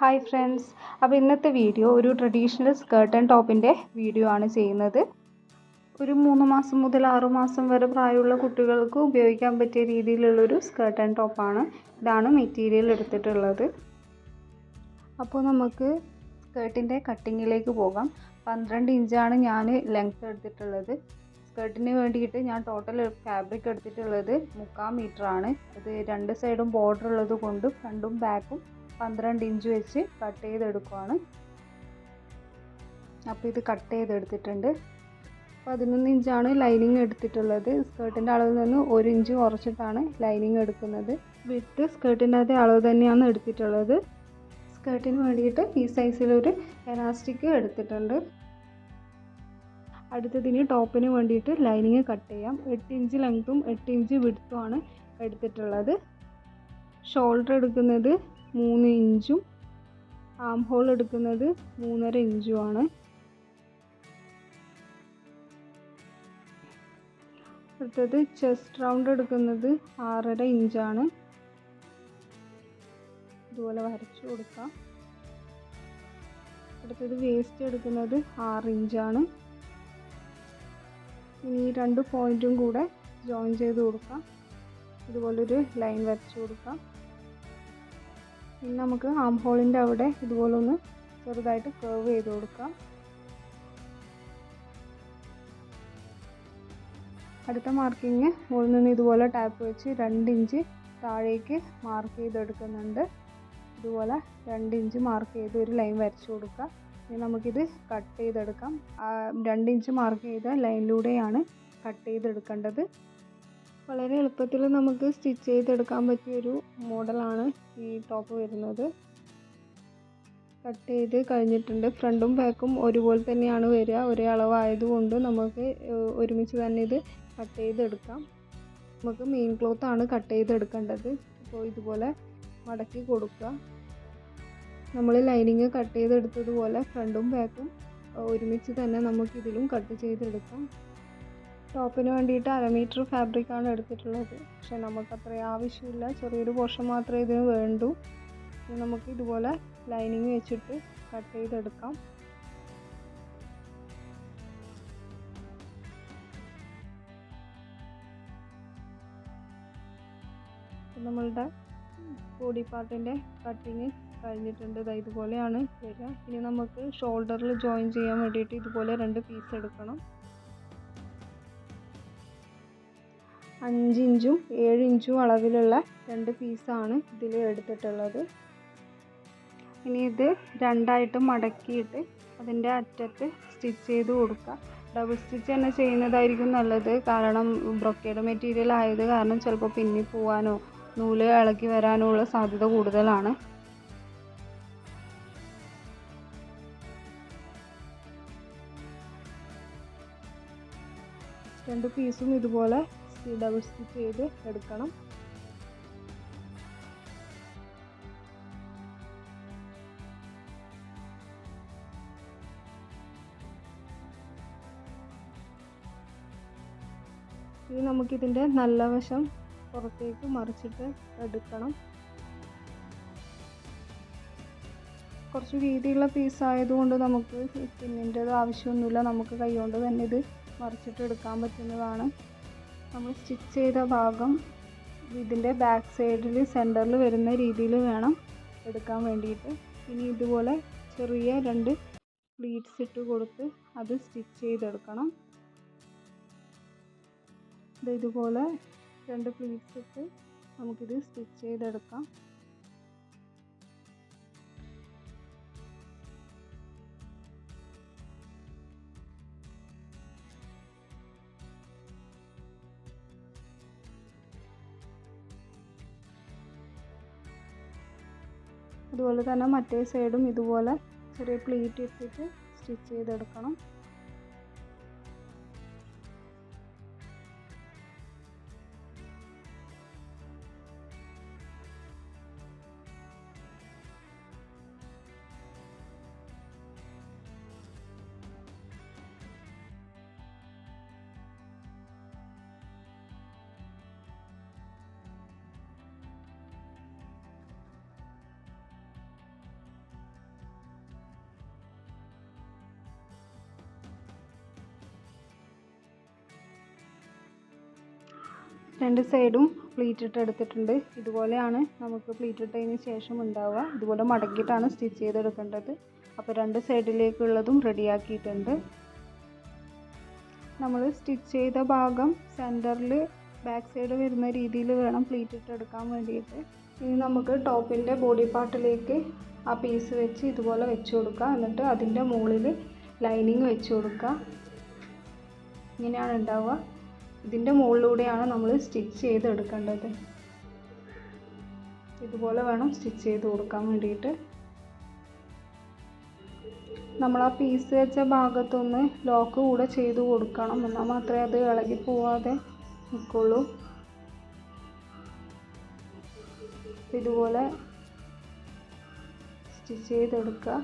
Hi friends അപ്പോൾ ഇന്നത്തെ video ഒരു ട്രഡീഷണൽ സ്കേർട്ട് ആൻഡ് ടോപ്പിന്റെ വീഡിയോ ആണ് ചെയ്യുന്നത്. ഒരു മൂന്ന് മാസം മുതൽ ആറു മാസം വരെ പ്രായമുള്ള കുട്ടികൾക്ക് ഉപയോഗിക്കാൻ പറ്റിയ രീതിയിലുള്ളൊരു സ്കേർട്ട് ആൻഡ് ടോപ്പാണ് ഇതാണ് മെറ്റീരിയൽ എടുത്തിട്ടുള്ളത്. അപ്പോൾ നമുക്ക് സ്കേർട്ടിന്റെ കട്ടിങ്ങിലേക്ക് പോകാം. പന്ത്രണ്ട് ഇഞ്ചാണ് ഞാൻ ലെങ്ത് എടുത്തിട്ടുള്ളത്. സ്കേർട്ടിന് വേണ്ടിയിട്ട് ഞാൻ ടോട്ടൽ ഫാബ്രിക് എടുത്തിട്ടുള്ളത് മുക്കാൽ മീറ്ററാണ് അത് രണ്ട് സൈഡും ബോർഡർ ഉള്ളത് കൊണ്ട് ഫ്രണ്ടും ബാക്കും പന്ത്രണ്ട് ഇഞ്ച് വെച്ച് കട്ട് ചെയ്തെടുക്കുവാണ്. അപ്പോൾ ഇത് കട്ട് ചെയ്തെടുത്തിട്ടുണ്ട്. പതിനൊന്ന് ഇഞ്ചാണ് ലൈനിങ് എടുത്തിട്ടുള്ളത്. സ്കേർട്ടിന്റെ അളവിൽ നിന്ന് ഒരു ഇഞ്ച് കുറച്ചിട്ടാണ് ലൈനിങ് എടുക്കുന്നത്. വിട്ട് സ്കേർട്ടിന്റെ അതേ അളവ് തന്നെയാണ് എടുത്തിട്ടുള്ളത്. സ്കേർട്ടിന് വേണ്ടിയിട്ട് ഈ സൈസിലൊരു എലാസ്റ്റിക് എടുത്തിട്ടുണ്ട്. അടുത്തതിന് ടോപ്പിന് വേണ്ടിയിട്ട് ലൈനിങ് കട്ട് ചെയ്യാം. എട്ട് ഇഞ്ച് ലെങ്ത്തും എട്ട് ഇഞ്ച് വിടുത്തുമാണ് എടുത്തിട്ടുള്ളത്. ഷോൾഡർ എടുക്കുന്നത് മൂന്ന് ഇഞ്ചും ആം ഹോൾ എടുക്കുന്നത് മൂന്നര ഇഞ്ചുമാണ്. അടുത്തത് ചെസ്റ്റ് റൗണ്ട് എടുക്കുന്നത് ആറര ഇഞ്ചാണ്. ഇതുപോലെ വരച്ചു കൊടുക്കാം. അടുത്തത് വേസ്റ്റ് എടുക്കുന്നത് ആറ് ഇഞ്ചാണ്. ഇനി രണ്ട് പോയിന്റും കൂടെ ജോയിൻ ചെയ്ത് കൊടുക്കാം. ഇതുപോലൊരു ലൈൻ വരച്ചു കൊടുക്കാം. ഇനി നമുക്ക് ആം ഹോളിന്റെ അവിടെ ഇതുപോലെ ഒന്ന് ചെറുതായിട്ട് കർവ് ചെയ്ത് കൊടുക്കാം. അടുത്ത മാർക്കിങ് മുകളിൽ നിന്ന് ഇതുപോലെ ടാപ്പ് വെച്ച് രണ്ട് ഇഞ്ച് താഴേക്ക് മാർക്ക് ചെയ്തെടുക്കുന്നുണ്ട്. ഇതുപോലെ രണ്ട് ഇഞ്ച് മാർക്ക് ചെയ്ത് ഒരു ലൈൻ വരച്ചു കൊടുക്കുക. ഇനി നമുക്കിത് കട്ട് ചെയ്തെടുക്കാം. രണ്ട് ഇഞ്ച് മാർക്ക് ചെയ്ത ലൈനിലൂടെയാണ് കട്ട് ചെയ്തെടുക്കേണ്ടത്. വളരെ എളുപ്പത്തിൽ നമുക്ക് സ്റ്റിച്ച് ചെയ്തെടുക്കാൻ പറ്റിയൊരു മോഡലാണ് ഈ ടോപ്പ് വരുന്നത്. കട്ട് ചെയ്ത് കഴിഞ്ഞിട്ടുണ്ട്. ഫ്രണ്ടും ബാക്കും ഒരുപോലെ തന്നെയാണ് വരിക. ഒരേ അളവായതുകൊണ്ട് നമുക്ക് ഒരുമിച്ച് തന്നെ ഇത് കട്ട് ചെയ്തെടുക്കാം. നമുക്ക് മെയിൻ ക്ലോത്ത് ആണ് കട്ട് ചെയ്തെടുക്കേണ്ടത്. അപ്പോൾ ഇതുപോലെ മടക്കി കൊടുക്കുക. നമ്മൾ ലൈനിങ് കട്ട് ചെയ്തെടുത്തതുപോലെ ഫ്രണ്ടും ബാക്കും ഒരുമിച്ച് തന്നെ നമുക്കിതിലും കട്ട് ചെയ്തെടുക്കാം. ടോപ്പിന് വേണ്ടിയിട്ട് അരമീറ്റർ ഫാബ്രിക് ഫാബ്രിക്കാണ് എടുത്തിട്ടുള്ളത്. പക്ഷെ നമുക്ക് അത്ര ആവശ്യമില്ല. ചെറിയൊരു പോർഷൻ മാത്രമേ ഇതിന് വേണ്ടൂ. നമുക്ക് ഇതുപോലെ ലൈനിങ് വെച്ചിട്ട് കട്ട് ചെയ്തെടുക്കാം. നമ്മളുടെ ബോഡി പാർട്ടിന്റെ കട്ടിങ് കഴിഞ്ഞിട്ടുണ്ട്. ഇതാ ഇതുപോലെയാണ് വരിക. ഇനി നമുക്ക് ഷോൾഡറിൽ ജോയിൻ ചെയ്യാൻ വേണ്ടിയിട്ട് ഇതുപോലെ രണ്ട് പീസ് എടുക്കണം. അഞ്ച് ഇഞ്ചും ഏഴ് ഇഞ്ചും അളവിലുള്ള രണ്ട് പീസാണ് ഇതിൽ എടുത്തിട്ടുള്ളത്. ഇനി ഇത് രണ്ടായിട്ട് മടക്കിയിട്ട് അതിന്റെ അറ്റത്ത് സ്റ്റിച്ച് ചെയ്ത് കൊടുക്കുക. ഡബിൾ സ്റ്റിച്ച് തന്നെ ചെയ്യുന്നതായിരിക്കും നല്ലത്. കാരണം ബ്രൊക്കേഡ് മെറ്റീരിയൽ ആയത് കാരണം ചിലപ്പോൾ പിന്നി പോവാനോ നൂൽ ഇളക്കി വരാനോ ഉള്ള സാധ്യത കൂടുതലാണ്. രണ്ട് പീസും ഇതുപോലെ ഡബിൾ സ്റ്റിച്ച് ചെയ്ത് എടുക്കണം. ഇനി നമുക്കിതിന്റെ നല്ല വശം പുറത്തേക്ക് മറിച്ചിട്ട് എടുക്കണം. കുറച്ച് വീതിയുള്ള പീസ് ആയതുകൊണ്ട് നമുക്ക് പിന്നിന്റെത് ആവശ്യമൊന്നുമില്ല. നമുക്ക് കൈകൊണ്ട് തന്നെ ഇത് മറിച്ചിട്ട് എടുക്കാൻ പറ്റുന്നതാണ്. നമ്മൾ സ്റ്റിച്ച് ചെയ്ത ഭാഗം ഇതിന്റെ ബാക്ക് സൈഡിൽ സെന്ററിൽ വരുന്ന രീതിയിൽ വേണം എടുക്കാൻ വേണ്ടിയിട്ട്. ഇനി ഇതുപോലെ ചെറിയ രണ്ട് പ്ലീറ്റ്സ് ഇട്ട് കൊടുത്ത് അത് സ്റ്റിച്ച് ചെയ്തെടുക്കണം. ഇത് ഇതുപോലെ രണ്ട് പ്ലീറ്റ്സ് ഇട്ട് നമുക്കിത് സ്റ്റിച്ച് ചെയ്തെടുക്കാം. അതുപോലെ തന്നെ മറ്റേ സൈഡും ഇതുപോലെ ചെറിയ പ്ലീറ്റ് ഇട്ടിട്ട് സ്റ്റിച്ച് ചെയ്തെടുക്കണം. രണ്ട് സൈഡും പ്ലീറ്റ് ഇട്ട് എടുത്തിട്ടുണ്ട്. ഇതുപോലെയാണ് നമുക്ക് പ്ലീറ്റ് ഇട്ടതിന് ശേഷം ഉണ്ടാവുക. ഇതുപോലെ മടക്കിയിട്ടാണ് സ്റ്റിച്ച് ചെയ്തെടുക്കേണ്ടത്. അപ്പോൾ രണ്ട് സൈഡിലേക്കുള്ളതും റെഡിയാക്കിയിട്ടുണ്ട്. നമ്മൾ സ്റ്റിച്ച് ചെയ്ത ഭാഗം സെന്ററിൽ ബാക്ക് സൈഡ് വരുന്ന രീതിയിൽ വേണം പ്ലീറ്റ് ഇട്ട് എടുക്കാൻ വേണ്ടിയിട്ട്. ഇനി നമുക്ക് ടോപ്പിന്റെ ബോഡി പാർട്ടിലേക്ക് ആ പീസ് വെച്ച് ഇതുപോലെ വെച്ച് കൊടുക്കുക. എന്നിട്ട് അതിന്റെ മുകളിൽ ലൈനിങ് വെച്ച് കൊടുക്കുക. ഇങ്ങനെയാണ് ഉണ്ടാവുക. ഇതിന്റെ മുകളിലൂടെയാണ് നമ്മൾ സ്റ്റിച്ച് ചെയ്ത് എടുക്കേണ്ടത് ഇതുപോലെ വേണം സ്റ്റിച്ച് ചെയ്ത് കൊടുക്കാൻ വേണ്ടിയിട്ട്. നമ്മൾ ആ പീസ് വെച്ച ഭാഗത്തൊന്ന് ലോക്ക് കൂടെ ചെയ്ത് കൊടുക്കണം. എന്നാൽ മാത്രമേ അത് ഇളകി പോവാതെ നിൽക്കുള്ളൂ ഇതുപോലെ സ്റ്റിച്ച് ചെയ്തെടുക്കുക.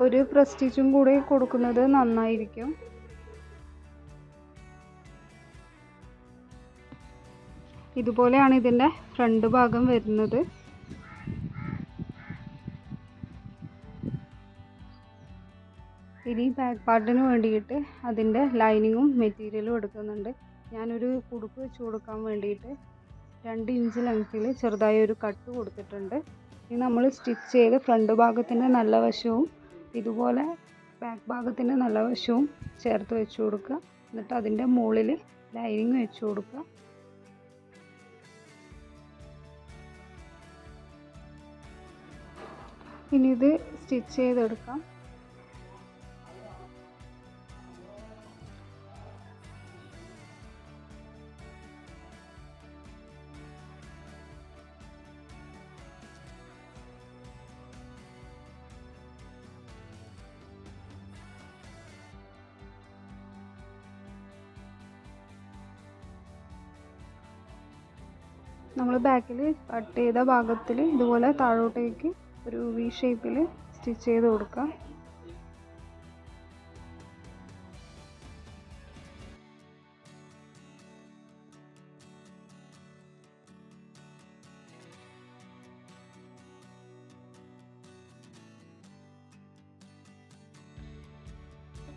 ഒരു പ്രസ്റ്റീജും കൂടി കൊടുക്കുന്നത് നന്നായിരിക്കും. ഇതുപോലെയാണ് ഇതിന്റെ ഫ്രണ്ട് ഭാഗം വരുന്നത്. ഇനി ബാക്ക് പാർട്ടിന് വേണ്ടിയിട്ട് അതിന്റെ ലൈനിങ്ങും മെറ്റീരിയലും എടുക്കുന്നുണ്ട്. ഞാനൊരു കുടുക്ക് വെച്ച് കൊടുക്കാൻ വേണ്ടിയിട്ട് രണ്ട് ഇഞ്ച് ലെങ്ത്തിൽ ചെറുതായി ഒരു കട്ട് കൊടുത്തിട്ടുണ്ട്. ഇനി നമ്മൾ സ്റ്റിച്ച് ചെയ്ത് ഫ്രണ്ട് ഭാഗത്തിന്റെ നല്ല വശവും ഇതുപോലെ ബാക്ക് ഭാഗത്തിന്റെ നല്ല വശവും ചേർത്ത് വെച്ച് കൊടുക്കുക. എന്നിട്ട് അതിന്റെ മുകളിൽ ലൈനിങ് വെച്ച് കൊടുക്കുക. ഇനി ഇത് സ്റ്റിച്ച് ചെയ്തെടുക്കാം. നമ്മൾ ബാക്കിൽ കട്ട് ചെയ്ത ഭാഗത്തിൽ ഇതുപോലെ താഴോട്ടേക്ക് ഒരു വി ഷേപ്പിൽ സ്റ്റിച്ച് ചെയ്ത് കൊടുക്കാം.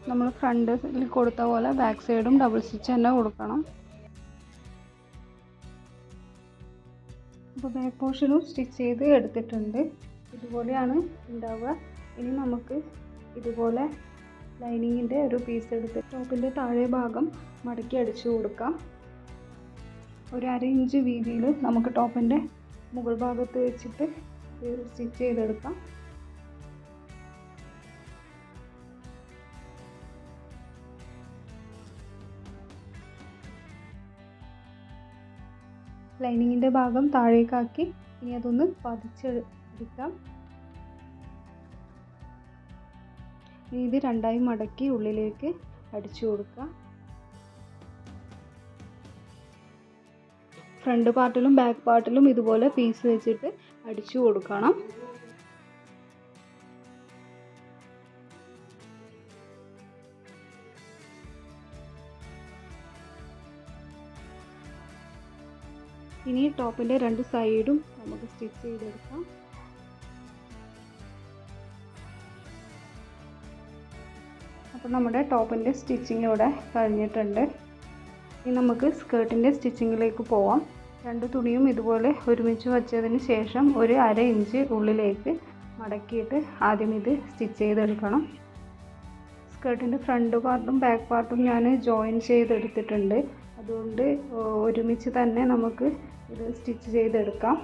നമ്മൾ ഫ്രണ്ടിൽ കൊടുത്ത പോലെ ബാക്ക് സൈഡും ഡബിൾ സ്റ്റിച്ച് തന്നെ കൊടുക്കണം. അപ്പോൾ ബാക്ക് പോർഷനും സ്റ്റിച്ച് ചെയ്ത് എടുത്തിട്ടുണ്ട്. ഇതുപോലെയാണ് ഉണ്ടാവുക. ഇനി നമുക്ക് ഇതുപോലെ ലൈനിങ്ങിന്റെ ഒരു പീസ് എടുത്ത് ടോപ്പിന്റെ താഴെ ഭാഗം മടക്കി അടിച്ചു കൊടുക്കാം. ഒരു അര ഇഞ്ച് വീതിയിൽ നമുക്ക് ടോപ്പിന്റെ മുകൾ ഭാഗത്ത് വെച്ചിട്ട് സ്റ്റിച്ച് ചെയ്തെടുക്കാം. ലൈനിങ്ങിന്റെ ഭാഗം താഴേക്കാക്കി ഇനി അതൊന്ന് പതിച്ചെടുക്കാം. ഇനി ഇത് രണ്ടായി മടക്കി ഉള്ളിലേക്ക് അടിച്ചു കൊടുക്കുക ഫ്രണ്ട് പാർട്ടിലും ബാക്ക് പാർട്ടിലും ഇതുപോലെ പീസ് വെച്ചിട്ട് അടിച്ചു കൊടുക്കണം. ഇനി ടോപ്പിന്റെ രണ്ട് സൈഡും നമുക്ക് സ്റ്റിച്ച് ചെയ്തെടുക്കാം. അപ്പോൾ നമ്മുടെ ടോപ്പിന്റെ സ്റ്റിച്ചിങ് ഇവിടെ കഴിഞ്ഞിട്ടുണ്ട്. ഇനി നമുക്ക് സ്കേർട്ടിന്റെ സ്റ്റിച്ചിങ്ങിലേക്ക് പോവാം. രണ്ട് തുണിയും ഇതുപോലെ ഒരുമിച്ച് വച്ചതിന് ശേഷം ഒരു അര ഇഞ്ച് ഉള്ളിലേക്ക് മടക്കിയിട്ട് ആദ്യം ഇത് സ്റ്റിച്ച് ചെയ്തെടുക്കണം. സ്കേർട്ടിന്റെ ഫ്രണ്ട് പാർട്ടും ബാക്ക് പാർട്ടും ഞാൻ ജോയിൻ ചെയ്തെടുത്തിട്ടുണ്ട്. അതുകൊണ്ട് ഒരുമിച്ച് തന്നെ നമുക്ക് ഇത് സ്റ്റിച്ച് ചെയ്തെടുക്കാം.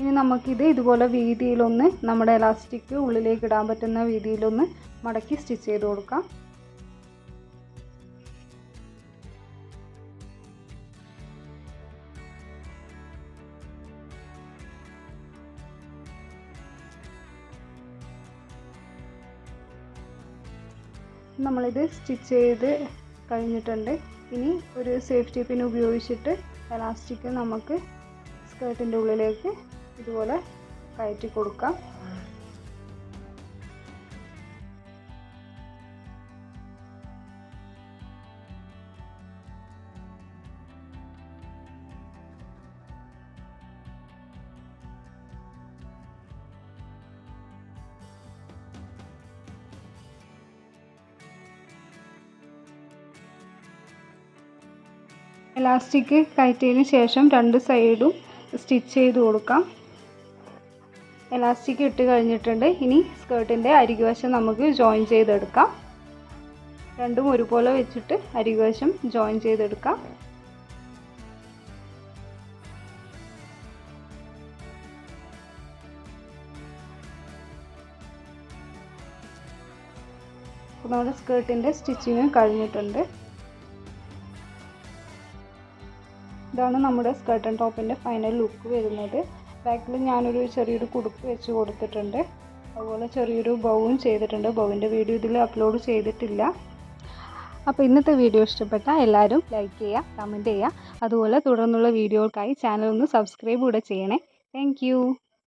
ഇനി നമുക്കിത് ഇതുപോലെ വീതിയിലൊന്ന് നമ്മുടെ ഇലാസ്റ്റിക് ഉള്ളിലേക്ക് ഇടാൻ പറ്റുന്ന വീതിയിലൊന്ന് മടക്കി സ്റ്റിച്ച് ചെയ്ത് കൊടുക്കാം. നമ്മളിത് സ്റ്റിച്ച് ചെയ്ത് കഴിഞ്ഞിട്ടുണ്ട്. ഇനി ഒരു സേഫ്റ്റി പിൻ ഉപയോഗിച്ചിട്ട് എലാസ്റ്റിക് നമുക്ക് സ്കേർട്ടിന്റെ ഉള്ളിലേക്ക് ഇതുപോലെ കയറ്റി കൊടുക്കാം. എലാസ്റ്റിക് കയറ്റിയതിന് ശേഷം രണ്ട് സൈഡും സ്റ്റിച്ച് ചെയ്ത് കൊടുക്കാം. എലാസ്റ്റിക് ഇട്ട് കഴിഞ്ഞിട്ടുണ്ട്. ഇനി സ്കേർട്ടിന്റെ അരികുവശം നമുക്ക് ജോയിൻ ചെയ്തെടുക്കാം. രണ്ടും ഒരുപോലെ വെച്ചിട്ട് അരികുവശം ജോയിൻ ചെയ്തെടുക്കാം. നമ്മുടെ സ്കേർട്ടിന്റെ സ്റ്റിച്ചിങ് കഴിഞ്ഞിട്ടുണ്ട്. ഇതാണ് നമ്മുടെ സ്കർട്ട് ആൻഡ് ടോപ്പിന്റെ ഫൈനൽ ലുക്ക് വരുന്നത്. ബാക്കിൽ ഞാനൊരു ചെറിയൊരു കുടുക്ക് വെച്ച് കൊടുത്തിട്ടുണ്ട്. അതുപോലെ ചെറിയൊരു ബൗവും ചെയ്തിട്ടുണ്ട്. ബൗവിന്റെ വീഡിയോ ഇതിൽ അപ്ലോഡ് ചെയ്തിട്ടില്ല. അപ്പോൾ ഇന്നത്തെ വീഡിയോ ഇഷ്ടപ്പെട്ട എല്ലാവരും ലൈക്ക് ചെയ്യുക കമന്റ് ചെയ്യുക അതുപോലെ തുടർന്നുള്ള വീഡിയോകൾക്കായി ചാനൽ ഒന്ന് സബ്സ്ക്രൈബ് കൂടെ ചെയ്യണേ. താങ്ക്